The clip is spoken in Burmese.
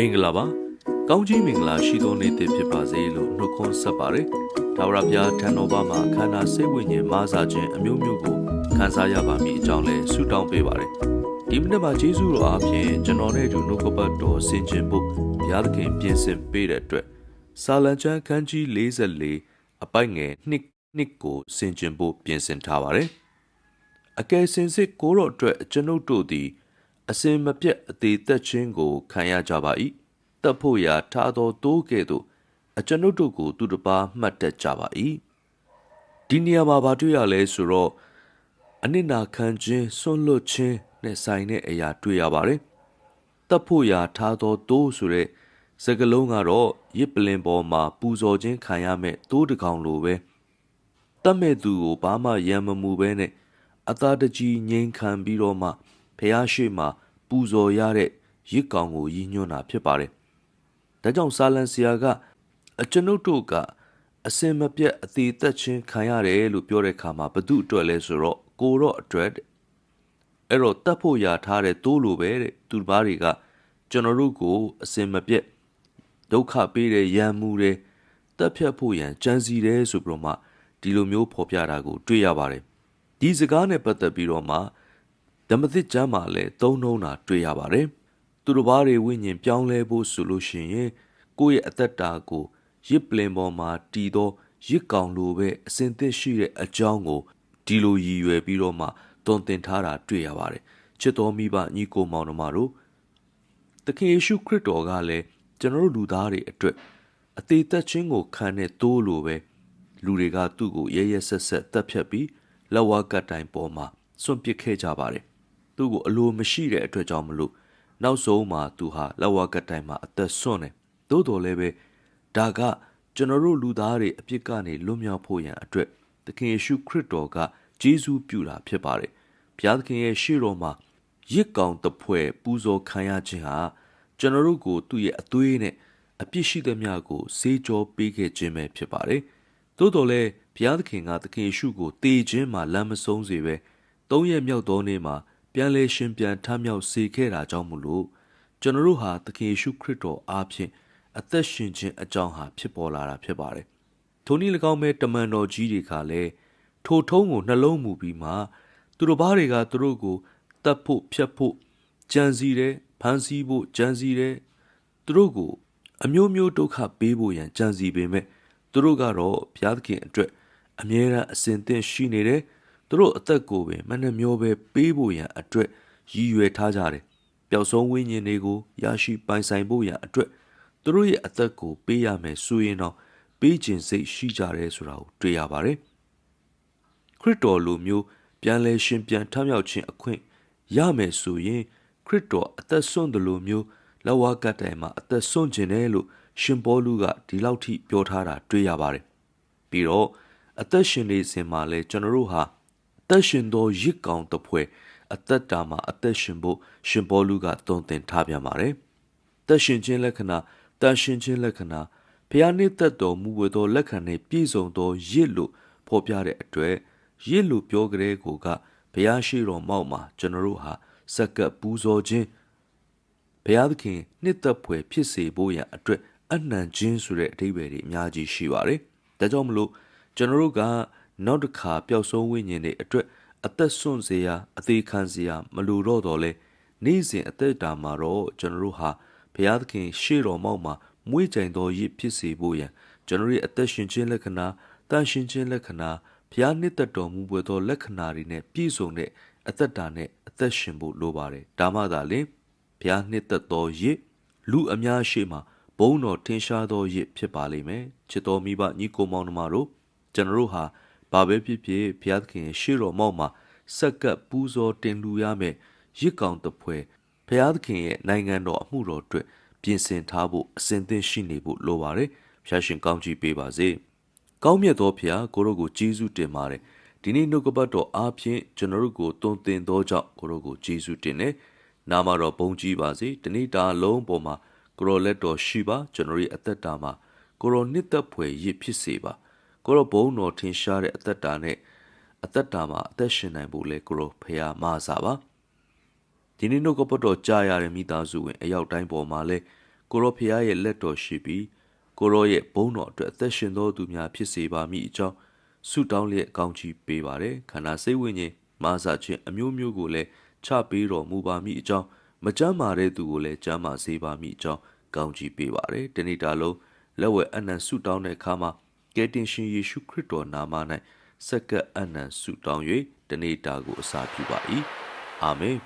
မင်္ဂလာပါကောင်းကြီးမင်္ဂလာရှိသောနေ့တစ်ဖြစ်ပါစေလို့နှုတ်ခွန်းဆက်ပါတယ်ဒါဝရဘုရားထံတော်ဘာမှာခန္ဓာစိတ်ဝိညာဉ်မာစာခြင်းအမျိုးမျိုးကိုခံစားရပါမည်အကြောင်းလဲဆုတောင်းပေးပါတယ်ဒီမနေ့မှာယေရှုတော်အားဖြင့်ကျွန်တော်နဲ့အတူနှုတ်ကပတ်တော်ဆင်ခြင်ဖို့ဘုရားသခင်ပြင်ဆင်ပေးတဲ့အတွက်စာလံကျမ်းခန်းကြီး44အပိုက်ငယ်2နှစ်ကိုဆင်ခြင်ဖို့ပြင်ဆင်ထားပါတယ်အကယ်စင်စစ်ကိုတော်အတွက်ကျွန်ုပ်တို့သည် အစင်မပြတ်အသေးသက်ခြင်းကိုခံရကြပါ၏တပ်ဖို့ရာထားသောတိုးကဲ့သို့အကျွန်ုပ်တို့ကိုသူတစ်ပါးမှတ်တတ်ကြပါ၏ဒီနေရာမှာဗာတွေ့ရလဲဆိုတော့အနစ်နာခံခြင်းဆွန့်လွတ်ခြင်းနဲ့ဆိုင်တဲ့အရာတွေ့ရပါတယ်တပ်ဖို့ရာထားသောတိုးဆိုတဲ့စကလုံးကတော့ရစ်ပလင်ပေါ်မှာပူဇော်ခြင်းခံရမဲ့တိုးတစ်ကောင်လိုပဲတတ်မဲ့သူကိုဘာမှရံမမှုပဲနဲ့အသာတကြီးငြိမ်ခံပြီးတော့မှ ဖះရှိမှပူဇော်ရတဲ့ရစ်ကောင်ကိုရည်ညွှန်းတာဖြစ်ပါတယ်။ဒါကြောင့်စာလန်ဆရာကအကျွန်ုပ်တို့ကအစင်မပြတ်အသေးသက်ချင်းခံရတယ်လို့ပြောတဲ့အခါမှာဘသူအတွက်လဲဆိုတော့ကိုတော့အတွက်တဲ့အဲ့တော့တတ်ဖို့ရာထားတဲ့တိုးလိုပဲတဲ့သူတစ်ပါးတွေကကျွန်တော်တို့ကိုအစင်မပြတ်ဒုက္ခပေးတဲ့ရန်မှုတဲ့တက်ဖြတ်ဖို့ရန်ကြံစီတယ်ဆိုပြီးတော့မှဒီလိုမျိုးဖော်ပြတာကိုတွေ့ရပါတယ်ဒီစကားနဲ့ပတ်သက်ပြီးတော့မှ ဓမ္မသစ်ကျမ်းမှာလည်းသုံးနှုံးတာတွေ့ရပါတယ်သူတို့ဘာတွေဝိညာဉ်ပြောင်းလဲဖို့ဆိုလို့ရှိရင်ကိုယ့်ရဲ့အသက်တာကိုရစ်ပလင်ပေါ်မှာတည်သောရစ်ကောင်လိုပဲအစဉ်သစ်ရှိတဲ့အကြောင်းကိုဒီလိုရည်ရွယ်ပြီးတော့မှတွင်တင်ထားတာတွေ့ရပါတယ်ချစ်တော်မိဘညီကိုမောင်နှမတို့သခင်ယေရှုခရစ်တော်ကလည်းကျွန်တော်တို့လူသားတွေအတွက်အသေးသက်ခြင်းကိုခံတဲ့တိုးလိုပဲလူတွေကသူ့ကိုရဲရဲဆက်ဆက်တက်ဖြတ်ပြီးလက်ဝါးကတ်တိုင်ပေါ်မှာစွန့်ပစ်ခဲ့ကြပါတယ် သူ့ကိုအလိုမရှိတဲ့အတွက်ကြောင့်မလို့နောက်ဆုံးမှာသူဟာလက်ဝါးကတ်တိုင်မှာအသက်ဆွန့်တယ်သို့တော်လည်းပဲဒါကကျွန်တော်တို့လူသားတွေအပြစ်ကနေလွတ်မြောက်ဖို့ရန်အတွက်သခင်ယေရှုခရစ်တော်ကဂျေဇုပြုတာဖြစ်ပါတယ်ဘုရားသခင်ရဲ့ရှေ့တော်မှာရစ်ကောင်တဖွဲပူဇော်ခံရခြင်းဟာကျွန်တော်တို့ကိုသူ့ရဲ့အသွေးနဲ့အပြစ်ရှိသမျှကိုစေးကြောပေးခဲ့ခြင်းပဲဖြစ်ပါတယ်သို့တော်လည်းဘုရားသခင်ကသခင်ယေရှုကိုတေခြင်းမှာလမ်းမဆုံးစေပဲသုံးရက်မြောက်သောနေ့မှာ ပြန်လဲရှင်ပြန်ထမြောက်စေခဲ့တာကြောင့်မလို့ကျွန်တော်တို့ဟာသခင်ယေရှုခရစ်တော်အားဖြင့်အသက်ရှင်ခြင်းအကြောင်းဟာဖြစ်ပေါ်လာတာဖြစ်ပါတယ်ထိုနည်း၎င်းပဲတမန်တော်ကြီးတွေကလည်းထိုထုံးကိုနှလုံးမူပြီးမှသူတို့ဘာတွေကသူတို့ကိုတတ်ဖို့ဖြတ်ဖို့ကြံစီတယ်ဖန်ဆီးဖို့ကြံစီတယ်သူတို့ကိုအမျိုးမျိုးဒုက္ခပေးဖို့ရန်ကြံစီပေမဲ့သူတို့ကတော့ဘုရားသခင်အတွက်အမြဲတမ်းအစဉ်သင့်ရှိနေတယ် သူတို့အသက်ကိုပဲမနှမျောပဲပေးဖို့ရန်အတွက်ရည်ရွယ်ထားကြတယ်ပျောက်ဆုံးဝိညာဉ်တွေကိုရရှိပိုင်ဆိုင်ဖို့ရန်အတွက်သူတို့ရဲ့အသက်ကိုပေးရမယ်ဆိုရင်တော့ပေးခြင်းစိတ်ရှိကြတယ်ဆိုတာကိုတွေ့ရပါတယ်ခရစ်တော်လိုမျိုးပြန်လဲရှင်ပြန်ထမြောက်ခြင်းအခွင့်ရမယ်ဆိုရင်ခရစ်တော်အသက်ဆွန့်တယ်လို့မျိုးလက်ဝါးကတ်တိုင်မှာအသက်ဆွန့်ခြင်းတယ်လို့ရှင်ပေါလုကဒီလောက်ထိပြောထားတာတွေ့ရပါတယ်ပြီးတော့အသက်ရှင်နေစဉ်မှာလဲကျွန်တော်တို့ဟာအ သက်ရှင်သောရစ်ကောင်တစ်ဖွဲအသက်တာမှာအသက်ရှင်ဖို့ရှင်ပေါလုကတုံ့တင်ထားပြန်ပါတယ်သက်ရှင်ခြင်းလက္ခဏာတန်ရှင်ခြင်းလက္ခဏာဖျားနှစ်သက်တော်မူဝဲသောလက္ခဏာနှင့်ပြည့်စုံသောရစ်လို့ဖော်ပြတဲ့အတွက်ရစ်လို့ပြောကြတဲ့ကိုကဘုရားရှိတော်မောက်မှာကျွန်တော်တို့ဟာစက္ကပ်ပူဇော်ခြင်းဘုရားသခင်နှစ်သက်ဖွယ်ဖြစ်စေဖို့ရန်အတွက်အနှံခြင်းဆိုတဲ့အဓိပ္ပာယ်တွေအများကြီးရှိပါတယ်။ဒါကြောင့်မလို့ကျွန်တော်တို့က နောက်တစ်ခါပျောက်ဆုံးဝိညာဉ်တွေအတွက်အသက်ဆွန့်စေရအသေးခံစေရမလိုတော့တော့လဲနေ့စဉ်အသက်တာမှာတော့ကျွန်တော်တို့ဟာဘုရားသခင်ရှေ့တော်မောက်မှာမွေးကြိမ်တော်ရစ်ဖြစ်စေဖို့ရန်ကျွန်တော်ရဲ့အသက်ရှင်ခြင်းလက္ခဏာတန်ရှင်ခြင်းလက္ခဏာဘုရားနှစ်သက်တော်မူပွေသောလက္ခဏာတွေနဲ့ပြည့်စုံတဲ့အသက်တာနဲ့အသက်ရှင်ဖို့လိုပါတယ်ဒါမှသာလျှင်ဘုရားနှစ်သက်တော်ရစ်လူအများရှိမှဘုံတော်ထင်ရှားသောရစ်ဖြစ်ပါလိမ့်မယ်ချစ်တော်မိဘညီကိုမောင်နှမတို့ကျွန်တော်တို့ဟာ ဘာပဲဖြစ်ဖြစ်ဘုရားသခင်ရဲ့ရှေ့တော်မောက်မှာစက္ကပ်ပူဇော်တင်လူရမယ်ရစ်ကောင်တပွဲဘုရားသခင်ရဲ့နိုင်ငံတော်အမှုတော်အတွက်ပြင်ဆင်ထားဖို့အစဉ်သင့်ရှိနေဖို့လိုပါတယ်ဖျားရှင်ကောင်းချီးပေးပါစေကောင်းမြတ်သောဖျားကိုရောကိုကျေးဇူးတင်ပါတယ်ဒီနေ့နှုတ်ကပတ်တော်အားဖြင့်ကျွန်တော်တို့ကိုတုံသင်သောကြောင့်ကိုရောကိုကျေးဇူးတင်တယ်နာမတော်ဘုန်းကြီးပါစေဒီနေ့တာလုံးပေါ်မှာကိုရောလက်တော်ရှိပါကျွန်တော်ရဲ့အသက်တာမှာကိုရောနှစ်သက်ဖွယ်ရစ်ဖြစ်စေပါ ကိုရောဘုန်းတော်ထင်ရှားတဲ့အသက်တာနဲ့အသက်တာမှာအသက်ရှင်နိုင်ဖို့လဲကိုရောဖျားမဆာပါဒီနေ့နှုတ်ကပတ်တော်ကြားရတဲ့မိသားစုဝင်အယောက်တိုင်းပေါ်မှာလဲကိုရောဖျားရဲ့လက်တော်ရှိပြီးကိုရောရဲ့ဘုန်းတော်အတွက်အသက်ရှင်သောသူများဖြစ်စေပါမည်အကြောင်းဆုတောင်းလျက်ကောင်းချီးပေးပါတယ်ခန္ဓာစိတ်ဝိညာဉ်မာစာခြင်းအမျိုးမျိုးကိုလည်းချပေးတော်မူပါမည်အကြောင်းမကြမ်းမာတဲ့သူကိုလည်းကြမ်းမာစေပါမည်အကြောင်းကောင်းချီးပေးပါတယ်တဏိတာလုံးလက်ဝဲအနံဆုတောင်းတဲ့အခါမှာ ကယ်တင်ရှင်ယေရှုခရစ်တော်နာမ၌စက္ကပ်အနံဆုတောင်း၍တဏိတာကိုအစာပြုပါ၏အာမင်